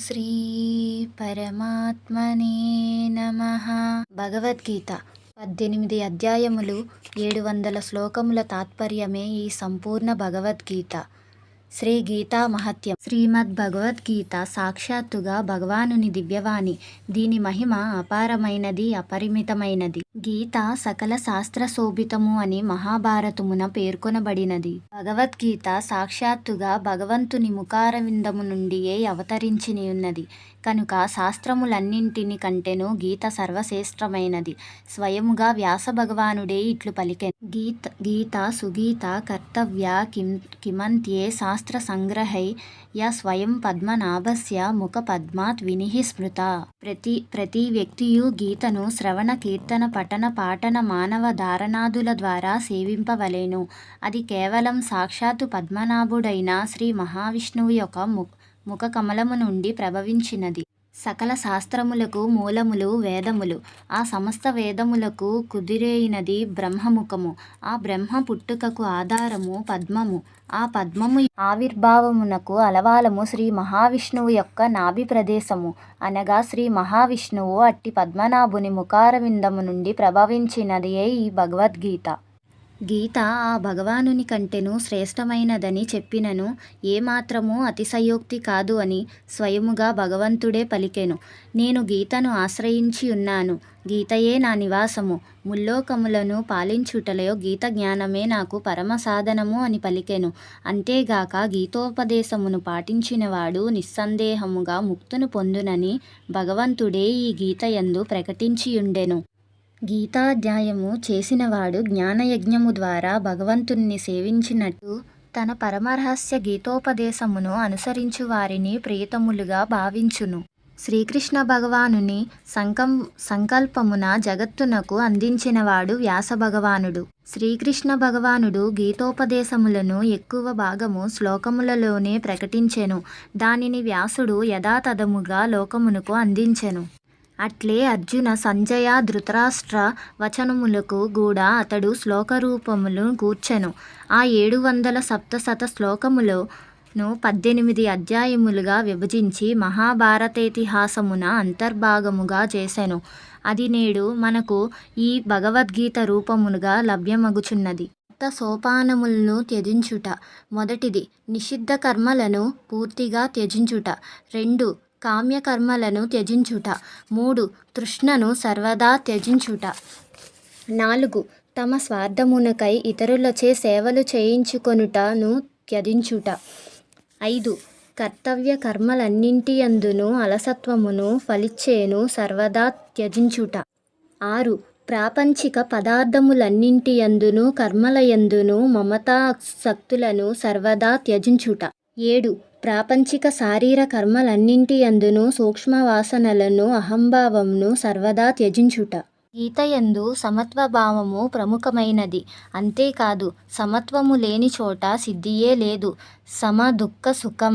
శ్రీ పరమాత్మనే నమ. భగవద్గీత పద్దెనిమిది అధ్యాయములు ఏడు వందల శ్లోకముల తాత్పర్యమే ఈ సంపూర్ణ భగవద్గీత. శ్రీ గీతా మహత్యం. శ్రీమద్ భగవద్గీత సాక్షాత్తుగా భగవానుని దివ్యవాణి. దీని మహిమ అపారమైనది అపరిమితమైనది. గీత సకల శాస్త్ర శోభితము అని మహాభారతమున పేర్కొనబడినది. భగవద్గీత సాక్షాత్తుగా భగవంతుని ముఖారవిందము నుండియే అవతరించిని ఉన్నది కనుక శాస్త్రములన్నింటిని కంటేను గీత సర్వశ్రేష్టమైనది. స్వయముగా వ్యాస భగవానుడే ఇట్లు పలికెను. గీత గీత సుగీత కర్తవ్య కిం కిమంత్యే శాస్త్ర సంగ్రహై య స్వయం పద్మనాభస్య ముఖ పద్మాత్ వినిః స్మృత. ప్రతి ప్రతి వ్యక్తియు గీతను శ్రవణ కీర్తన పఠన పాఠన మానవ ధారణాదుల ద్వారా సేవింపవలెను. అది కేవలం సాక్షాత్తు పద్మనాభుడైన శ్రీ మహావిష్ణువు యొక్క ము ముఖ కమలము నుండి ప్రభవించినది. సకల శాస్త్రములకు మూలములు వేదములు. ఆ సమస్త వేదములకు కుదిరైనది బ్రహ్మముఖము. ఆ బ్రహ్మ పుట్టుకకు ఆధారము పద్మము. ఆ పద్మము ఆవిర్భావమునకు అలవాలము శ్రీ మహావిష్ణువు యొక్క నాభి ప్రదేశము. అనగా శ్రీ మహావిష్ణువు అట్టి పద్మనాభుని ముఖారవిందము నుండి ప్రభవించినదియే ఈ భగవద్గీత. గీత ఆ భగవానుని కంటెను శ్రేష్టమైనదని చెప్పినను ఏమాత్రమూ అతిశయోక్తి కాదు అని స్వయముగా భగవంతుడే పలికెను. నేను గీతను ఆశ్రయించి ఉన్నాను. గీతయే నా నివాసము. ముల్లోకములను పాలించుటలో గీత జ్ఞానమే నాకు పరమ సాధనము అని పలికెను. అంతేగాక గీతోపదేశమును పాటించినవాడు నిస్సందేహముగా ముక్తును పొందునని భగవంతుడే ఈ గీతయందు ప్రకటించియుండెను. గీతాధ్యాయము చేసినవాడు జ్ఞానయజ్ఞము ద్వారా భగవంతుణ్ణి సేవించినట్టు తన పరమరహస్య గీతోపదేశమును అనుసరించు వారిని ప్రియతములుగా భావించును. శ్రీకృష్ణ భగవానుని సంకం సంకల్పమున జగత్తునకు అందించినవాడు వ్యాస భగవానుడు శ్రీకృష్ణ భగవానుడు గీతోపదేశములను ఎక్కువ భాగము శ్లోకములలోనే ప్రకటించెను. దానిని వ్యాసుడు యథాతథముగా లోకమునకు అందించెను. అట్లే అర్జున సంజయ ధృతరాష్ట్ర వచనములకు కూడా అతడు శ్లోకరూపములు కూర్చెను ఆ ఏడు వందల సప్తశత శ్లోకములను పద్దెనిమిది అధ్యాయములుగా విభజించి మహాభారతేతిహాసమున అంతర్భాగముగా చేసెను. అది నేడు మనకు ఈ భగవద్గీత రూపములుగా లభ్యమగుచున్నది. కొత్త సోపానములను త్యజించుట. మొదటిది నిషిద్ధ కర్మలను పూర్తిగా త్యజించుట. రెండు కామ్యకర్మలను త్యజించుట. మూడు తృష్ణను సర్వదా త్యజించుట. నాలుగు తమ స్వార్థమునకై ఇతరులచే సేవలు చేయించుకొనుటను త్యజించుట. ఐదు కర్తవ్య కర్మలన్నింటి అందును అలసత్వమును ఫలిచ్చేను సర్వదా త్యజించుట. ఆరు ప్రాపంచిక పదార్థములన్నింటి అందును కర్మలయందును మమతాసక్తులను సర్వదా త్యజించుట. ఏడు ప్రాపంచిక శారీర కర్మలన్నింటి కర్మలన్నింటియందును సూక్ష్మ వాసనలను అహంభావంను సర్వదా త్యజించుట. గీతయందు సమత్వభావము ప్రముఖమైనది. అంతేకాదు సమత్వము లేని చోట సిద్ధియే లేదు. సమ దుఃఖ సుఖం.